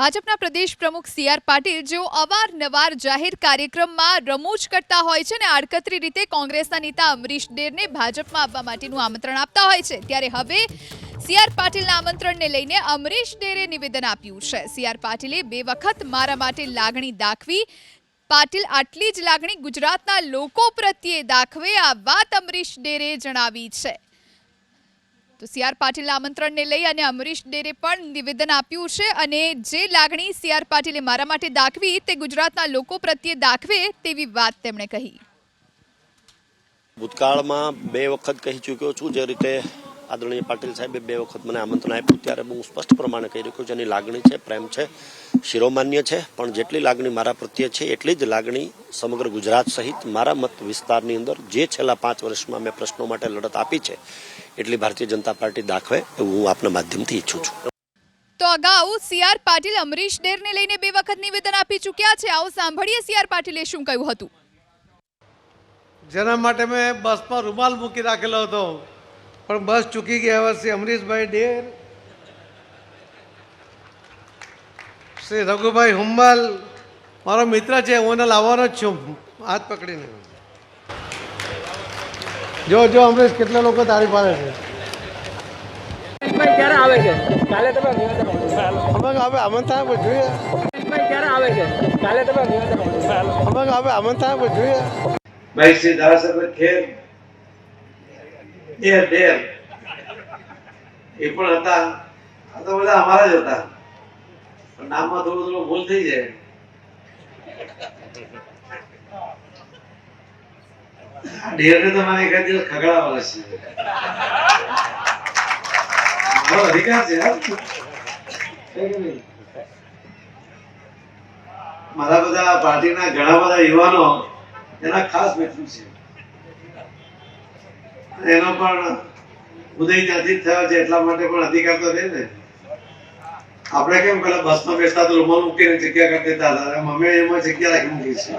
ભાજપના પ્રદેશ પ્રમુખ C R Patil જેઓ અવારનવાર જાહેર કાર્યક્રમમાં રમૂજ કરતા હોય છે અને આડકતરી રીતે કોંગ્રેસના નેતા અમરીશ ડેરને ભાજપમાં આવવા માટેનું આમંત્રણ આપતા હોય છે, ત્યારે હવે સી આર પાટીલના આમંત્રણને લઈને અમરીશ ડેરે નિવેદન આપ્યું છે. સી આર પાટીલે બે વખત મારા માટે લાગણી દાખવી, પાટીલ આટલી જ લાગણી ગુજરાતના લોકો પ્રત્યે દાખવે આ વાત અમરીશ ડેરે જણાવી છે. તો સી આર પાટીલના આમંત્રણને લઈ અને અમરીશ ડેરે પણ નિવેદન આપ્યું છે અને જે લાગણી સી આર પાટીલે મારા માટે દાખવી તે ગુજરાતના લોકો પ્રત્યે દાખવે તેવી વાત તેમણે કહી. ભૂતકાળમાં બે વખત કહી ચૂક્યો છું જે રીતે આદરણીય પાટીલ સાહેબે બે વખત મને આમંત્રણ આપ્યું. ત્યારે હું સ્પષ્ટ પ્રમાણે કહી રહ્યો છું એની લાગણી છે પ્રેમ છે શિરોમાન્ય છે પણ જેટલી લાગણી મારા પ્રત્યે છે એટલી જ લાગણી સમગ્ર ગુજરાત સહિત મારા મત વિસ્તારની અંદર જે છેલ્લા પાંચ વર્ષમાં મેં પ્રશ્નો માટે લડત આપી છે એટલી ભારતીય જનતા પાર્ટી દાખવે એવું હું આપના માધ્યમથી ઈચ્છું છું. તો અગાઉ સીઆર પાટીલ અમરીશ ડેરને લઈને બે વખત નિવેદન આપી ચૂક્યા છે. આવો સાંભળીએ સીઆર પાટીલે શું કહ્યું હતું. જેના માટે મેં બસમાં રૂમાલ મૂકી રાખેલો હતો. પણ બસ ચૂકી ગયા હવે શ્રી અમરીશભાઈ ડેર શ્રી રઘુભાઈ હુંબલ મારો મિત્ર છે હું એને લાવવાનો જ છું હાથ પકડીને. જો જો અમરીશ કેટલા લોકો તારી પાસે છે? ક્યારે આવે છે? કાલે તમે હવે આમંત્રણ આપો જોઈએ. ભાઈ ક્યારે આવે છે? કાલે તમે હવે આમંત્રણ આપો જોઈએ. ભાઈ શ્રી ધારાસભ્ય ખેર ડેર ઢેર એ પણ હતા. આ તો બધા અમારા જ હતા. પણ નામમાં થોડું થોડું ભૂલ થઈ જાય. આ ડેરને તો મારે એકાદ દિવસ ખગડાવવા છે મારો અધિકાર છે? મારા બધા પાર્ટીના ઘણા બધા યુવાનો એના ખાસ મિત્રો છે. એનો પણ ઉદય ત્યાંથી થયો છે, એટલા માટે પણ અધિકાર તો રહે ને. આપણે કેમ પેલા બસમાં બેસતા તો રૂમાલ મૂકીને જગ્યા કરી દેતા હતા? અમે એમાં જગ્યા રાખી મૂકી છે.